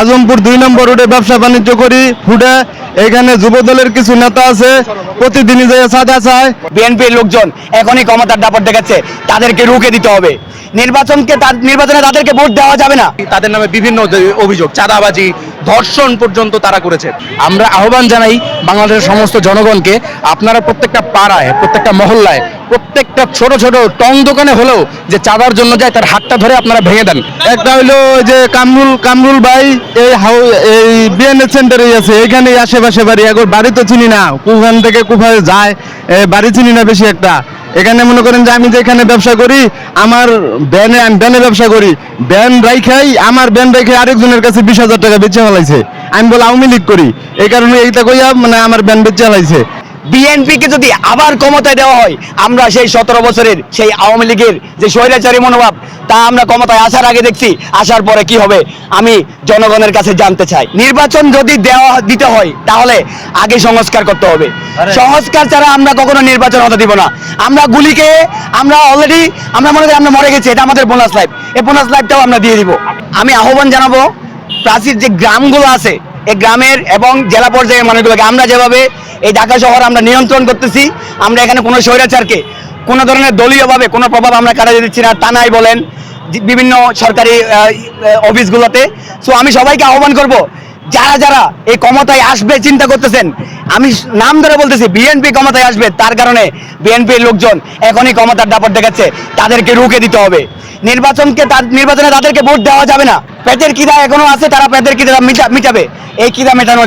আজমপুর দুই নম্বর রোডে ব্যবসা বাণিজ্য করি ফুটে। এখানে যুবদলের কিছু নেতা আছে প্রতিদিনই যে চাঁদা চায়। বিএনপির লোকজন এখনই ক্ষমতার দাপট দেখাচ্ছে তাদেরকে রুখে দিতে হবে। নির্বাচনকে তার নির্বাচনে তাদেরকে ভোট দেওয়া যাবে না। তাদের নামে বিভিন্ন অভিযোগ চাঁদাবাজি ধর্ষণ পর্যন্ত তারা করেছে। আমরা আহ্বান জানাই বাংলাদেশের সমস্ত জনগণকে আপনারা প্রত্যেকটা পাড়ায় প্রত্যেকটা মহল্লায় প্রত্যেকটা ছোট ছোট টং দোকানে হলেও যে চাঁদার জন্য যায়, তার হাতটা ধরে আপনারা ভেঙে দেন। একটা হইল যে কামরুল কামরুল ভাই, এই হাউ এই বিএনএ সেন্টারে আছে এখানেই আশেপাশে বাড়ি। এখন বাড়ি তো চিনি না কোখান থেকে কোথায় যায় বাড়ি চিনি না বেশি একটা। এখানে মনে করেন যে আমি যেখানে ব্যবসা করি, আমার ব্যানে আমি ব্যানে ব্যবসা করি। ব্যান রাইখাই, আমার ব্যান রাইখাই আরেকজনের কাছে বিশ হাজার টাকা বেচে ফেলাইছে। আমি বলে আওয়ামী লীগ করি। এই কারণে এইটা কইয়া মানে আমার ব্যান বেচে ফেলাইছে। বিএনপিকে যদি আবার ক্ষমতায় দেওয়া হয় আমরা সেই সতেরো বছরের সেই আওয়ামী লীগের যে স্বৈরাচারী মনোভাব তা আমরা ক্ষমতায় আসার আগে দেখছি আসার পরে কি হবে আমি জনগণের কাছে জানতে চাই। নির্বাচন যদি দেওয়া দিতে হয় তাহলে আগে সংস্কার করতে হবে। সংস্কার ছাড়া আমরা কখনো নির্বাচন হতে দিব না। আমরা গুলিকে আমরা অলরেডি আমরা মনে করি আমরা মরে গেছি এটা আমাদের বোনাস লাইফ এই বোনাস লাইফটাও আমরা দিয়ে দিব। আমি আহ্বান জানাব প্রাচীর যে গ্রামগুলো আছে এই গ্রামের এবং জেলা পর্যায়ের মানুষগুলোকে আমরা যেভাবে এই ঢাকা শহর আমরা নিয়ন্ত্রণ করতেছি, আমরা এখানে কোনো স্বৈরাচারকে কোনো ধরনের দলীয়ভাবে কোনো প্রভাব আমরা কাটাতে দিচ্ছি না থানায় বলেন বিভিন্ন সরকারি অফিসগুলোতে। সো আমি সবাইকে আহ্বান করব, যারা যারা এই ক্ষমতায় আসবে, চিন্তা করতেছেন, আমি নাম ধরে বলতেছি, বিএনপি ক্ষমতায় আসবে, তার কারণে বিএনপির লোকজন এখনই ক্ষমতার দাপট দেখাচ্ছে, তাদেরকে রুখে দিতে হবে। নির্বাচনকে নির্বাচনে তাদেরকে ভোট দেওয়া যাবে না। পেটের কিদা এখনও আছে, তারা পেটের কিদা মিটা- মিটাবে। এই কিদা মেটানো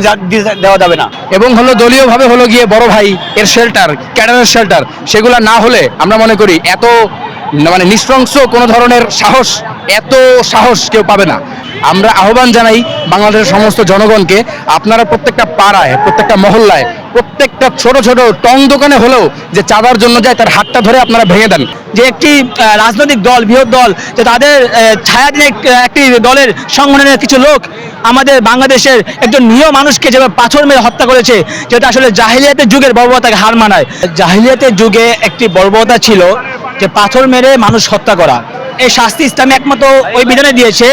দেওয়া যাবে না। এবং হলো দলীয়ভাবে হলো গিয়ে বড় ভাই এর শেল্টার ক্যাডারের শেল্টার সেগুলা না হলে আমরা মনে করি এত মানে নিঃশংস কোনো ধরনের সাহস, এত সাহস কেউ পাবে না। আমরা আহ্বান জানাই বাংলাদেশের সমস্ত জনগণকে, আপনারা প্রত্যেকটা পাড়ায়, প্রত্যেকটা মহল্লায়, প্রত্যেকটা ছোট ছোট টং দোকানে হলেও যে চাঁদার জন্য যায় তার হাতটা ধরে আপনারা ভেঙে দেন। যে একটি রাজনৈতিক দল, বৃহৎ দল, যে তাদের ছায়াধীন একটি দলের সংগঠনের কিছু লোক আমাদের বাংলাদেশের একজন নিরীহ মানুষকে যেভাবে পাথর মেরে হত্যা করেছে, যেটা আসলে জাহিলিয়াতের যুগের বর্বরতাকে হার মানায়। জাহিলিয়াতের যুগে একটি বর্বরতা ছিল যে পাথর মেরে মানুষ হত্যা করা। এই শাস্তি ইসলামে একমাত্র ওই বিধানে দিয়েছে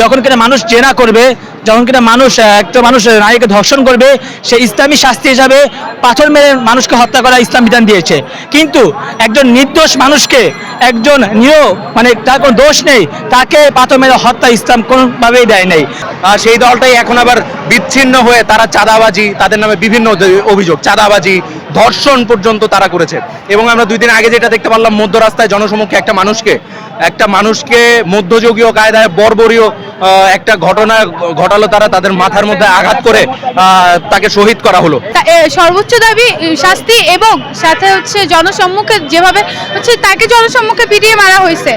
যখন কিনা মানুষ জেনা করবে, যখন কিনা মানুষ একটা মানুষ নারীকে ধর্ষণ করবে, সে ইসলামী শাস্তি হিসাবে পাথর মেরে মানুষকে হত্যা করা ইসলাম বিধান দিয়েছে। কিন্তু একজন নির্দোষ মানুষকে একজন নিরীহ মানে তার কোনো দোষ নেই, তাকে পাথর মেরে হত্যা ইসলাম কোনোভাবেই দেয় নাই। আর সেই দলটাই এখন আবার বিচ্ছিন্ন হয়ে তারা চাঁদাবাজি, তাদের নামে বিভিন্ন অভিযোগ, চাঁদাবাজি, ধর্ষণ পর্যন্ত তারা করেছে। এবং আমরা দুই দিন আগে যেটা দেখতে পারলাম মধ্য রাস্তায় জনসমক্ষে একটা মানুষকে একটা মানুষকে মধ্যযুগীয় কায়দায় বর্বরীয় একটা ঘটনা ঘটালো তারা, তাদের মাথার মধ্যে আঘাত করে তাকে শহীদ করা হলো। সর্বোচ্চ দাবি শাস্তি এবং সাথে হচ্ছে জনসম্মুখে যেভাবে হচ্ছে তাকে জনসম্মুখে পিটিয়ে মারা হয়েছে,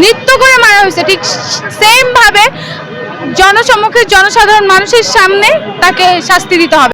নৃত্য করে মারা হয়েছে, ঠিক সেম ভাবে জনসম্মুখে জনসাধারণ মানুষের সামনে তাকে শাস্তি দিতে হবে।